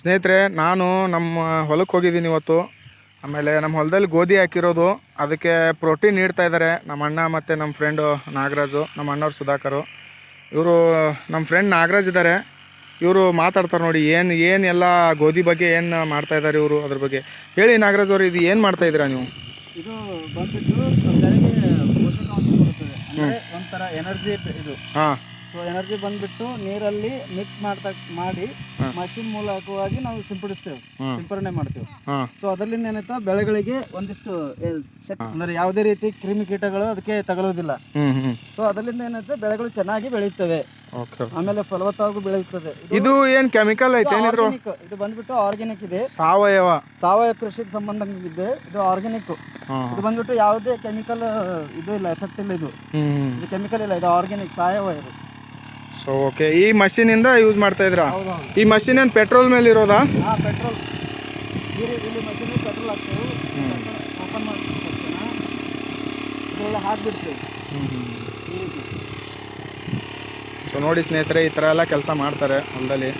ಸ್ನೇಹಿತರೆ ನಾನು ನಮ್ಮ ಹೊಲಕ್ಕೆ ಹೋಗಿದ್ದೀನಿ ಇವತ್ತು. ಆಮೇಲೆ ನಮ್ಮ ಹೊಲದಲ್ಲಿ ಗೋಧಿ ಹಾಕಿರೋದು. ಅದಕ್ಕೆ ಪ್ರೋಟೀನ್ ನೀಡ್ತಾ ಇದ್ದಾರೆ ನಮ್ಮ ಅಣ್ಣ ಮತ್ತು ನಮ್ಮ ಫ್ರೆಂಡು ನಾಗರಾಜು ನಮ್ಮ ಅಣ್ಣವ್ರು ಸುಧಾಕರು. ಇವರು ನಮ್ಮ ಫ್ರೆಂಡ್ ನಾಗರಾಜ್ ಇದ್ದಾರೆ ಇವರು ಮಾತಾಡ್ತಾರೆ ನೋಡಿ ಏನು ಏನು ಎಲ್ಲ ಗೋಧಿ ಬಗ್ಗೆ ಏನು ಮಾಡ್ತಾ ಇದ್ದಾರೆ ಇವರು ಅದ್ರ ಬಗ್ಗೆ. ಹೇಳಿ ನಾಗರಾಜ್ ಅವರು ಇದು ಏನು ಮಾಡ್ತಾ ಇದ್ದೀರಾ ನೀವು? ಇದು ಬಂದ್ಬಿಟ್ಟು ಬೆಳಗ್ಗೆ ಪೋಷಕಾಂಶ ಕೊಡುತ್ತದೆ. ಅಂದರೆ ಒಂಥರ ಎನರ್ಜಿ ಇದು. ಹಾಂ. ಸೊ ಎನರ್ಜಿ ಬಂದ್ಬಿಟ್ಟು ನೀರಲ್ಲಿ ಮಿಕ್ಸ್ ಮಾಡ್ತಾ ಮಾಡಿ ಮಷಿನ್ ಮೂಲಕವಾಗಿ ನಾವು ಸಿಂಪಡಿಸ್ತೇವೆ ಸಿಂಪರಣೆ ಮಾಡ್ತೇವೆ. ಸೊ ಅದರಿಂದ ಏನಾಯ್ತಾ? ಬೆಳೆಗಳಿಗೆ ಒಂದಿಷ್ಟು ಅಂದ್ರೆ ಯಾವುದೇ ರೀತಿ ಕ್ರಿಮಿ ಕೀಟಗಳು ಅದಕ್ಕೆ ತಗಲೋದಿಲ್ಲ. ಸೊ ಅದರಿಂದ ಏನಾಯ್ತು? ಬೆಳೆಗಳು ಚೆನ್ನಾಗಿ ಬೆಳೆಯುತ್ತವೆ. ಆಮೇಲೆ ಫಲವತ್ತಾಗೂ ಬೆಳೆಯುತ್ತದೆ. ಇದು ಏನ್ ಕೆಮಿಕಲ್ ಐತೆ? ಇದು ಬಂದ್ಬಿಟ್ಟು ಆರ್ಗ್ಯಾನಿಕ್ ಇದೆ. ಸಾವಯವ. ಸಾವಯವ ಕೃಷಿಗೆ ಸಂಬಂಧಿಸಿದೆ ಇದು ಆರ್ಗ್ಯಾನಿಕ್ ಇದು ಬಂದ್ಬಿಟ್ಟು ಯಾವುದೇ ಕೆಮಿಕಲ್ ಇದು ಇಲ್ಲ ಎಫೆಕ್ಟ್ ಇಲ್ಲ ಇದು. ಇದು ಕೆಮಿಕಲ್ ಇಲ್ಲ ಇದು ಆರ್ಗ್ಯಾನಿಕ್ ಸಾವಯವ ಇದು. ಸೊ ಓಕೆ ಈ ಮಷೀನಿಂದ ಯೂಸ್ ಮಾಡ್ತಾ ಇದ್ರಾ ಈ ಮಷೀನ್ ಏನು ಪೆಟ್ರೋಲ್ ಮೇಲೆ ಇರೋದಾ? ಪೆಟ್ರೋಲ್. ಪೆಟ್ರೋಲ್ ಹಾಕ್ತೇವೆ. ಓಪನ್ ಹಾಕ್ಬಿಡ್ತೇವೆ. ಸೊ ನೋಡಿ ಸ್ನೇಹಿತರೆ ಈ ಥರ ಎಲ್ಲ ಕೆಲಸ ಮಾಡ್ತಾರೆ ಹೊಲದಲ್ಲಿ.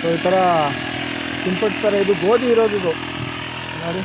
ಸೊ ಈ ಥರ ಸಿಂಪಡಿಸ್ತಾರೆ ಇದು ಗೋಧಿ ಇರೋದು ಇದು. ನೋಡಿ.